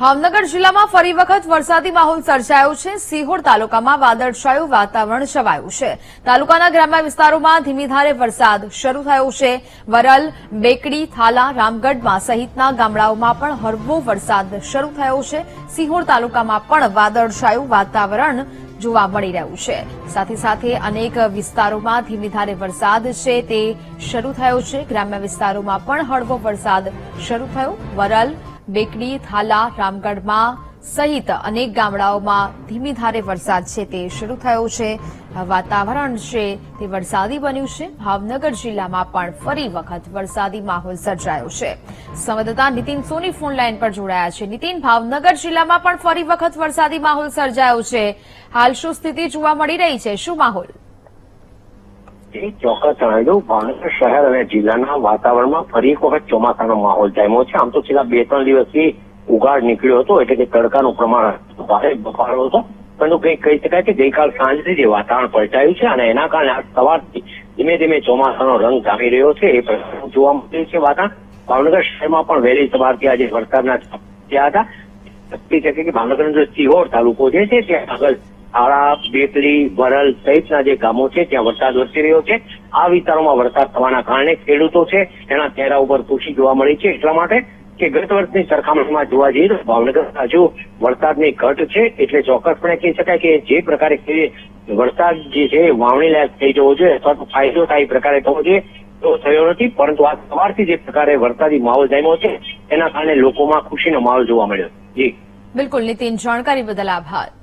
ભાવનગર જિલ્લામાં ફરી વખત વરસાદી માહોલ સર્જાયો છે. સિહોર તાલુકામાં વાદળછાયું વાતાવરણ છવાયું છે. તાલુકાના ગ્રામ્ય વિસ્તારોમાં ધીમી ધારે વરસાદ શરૂ થયો છે. વરલ, બેકડી, થાલા, રામગઢમાં સહિતના ગામડાઓમાં પણ હળવો વરસાદ શરૂ થયો છે. સિહોર તાલુકામાં પણ વાદળછાયું વાતાવરણ જોવા મળી રહ્યું છે. સાથે સાથે અનેક વિસ્તારોમાં ધીમી ધારે વરસાદ છે તે શરૂ થયો છે. ગ્રામ્ય વિસ્તારોમાં પણ હળવો વરસાદ શરૂ થયો. વરલ, બેકડી, થાલા, રામગઢમાં સહિત અનેક ગામડાઓમાં ધીમી ધારે વરસાદ છે તે શરૂ થયો છે. વાતાવરણ છે તે વરસાદી બન્યું છે. ભાવનગર જિલ્લામાં પણ ફરી વખત વરસાદી માહોલ સર્જાયો છે. સંવાદદાતા નીતિન સોની ફોન લાઈન પર જોડાયા છે. નીતિન, ભાવનગર જિલ્લામાં પણ ફરી વખત વરસાદી માહોલ સર્જાયો છે. હાલ શું સ્થિતિ જોવા મળી રહી છે? શું માહોલ? ચોક્કસ જણાવ્યું ભાવનગર શહેર અને જિલ્લાના વાતાવરણમાં ફરી એક વખત ચોમાસાનો માહોલ જામ્યો છે. આમ તો છેલ્લા બે ત્રણ દિવસથી ઉગાડ નીકળ્યો હતો, એટલે કે તડકાનું પ્રમાણ ભારે બફારો હતો. પરંતુ કંઈ કહી શકાય કે ગઈકાલ સાંજથી જે વાતાવરણ પલટાયું છે અને એના કારણે આજ સવારથી ધીમે ધીમે ચોમાસાનો રંગ જામી રહ્યો છે. એ પ્રકારનું જોવા મળ્યું છે વાતાવરણ ભાવનગર શહેરમાં પણ વહેલી સવારથી આજે વરસાદના થયા હતા. કહી શકે કે ભાવનગરનો જે સિહોર તાલુકો જે છે, ત્યાં આગળ આળા બેકલી વરલ સહિતના જે ગામો છે, ત્યાં વરસાદ વરસી રહ્યો છે. આ વિસ્તારોમાં વરસાદ થવાના કારણે ખેડૂતો છે, એના ચહેરા ઉપર ખુશી જોવા મળી છે. એટલા માટે કે ગત વર્ષની સરખામણીમાં જોવા જઈએ તો ભાવનગર હજુ વરસાદની ઘટ છે એટલે ચોક્કસપણે કહી શકાય કે જે પ્રકારે વરસાદ જે છે, વાવણી લાયક થઈ જવો જોઈએ અથવા તો ફાયદો થાય એ પ્રકારે થવો જોઈએ તો થયો નથી. પરંતુ આ સવારથી જે પ્રકારે વરસાદી માહોલ જામ્યો છે, એના કારણે લોકોમાં ખુશીનો માહોલ જોવા મળ્યો. જી. બિલકુલ, નીતિન, જાણકારી બદલ આભાર.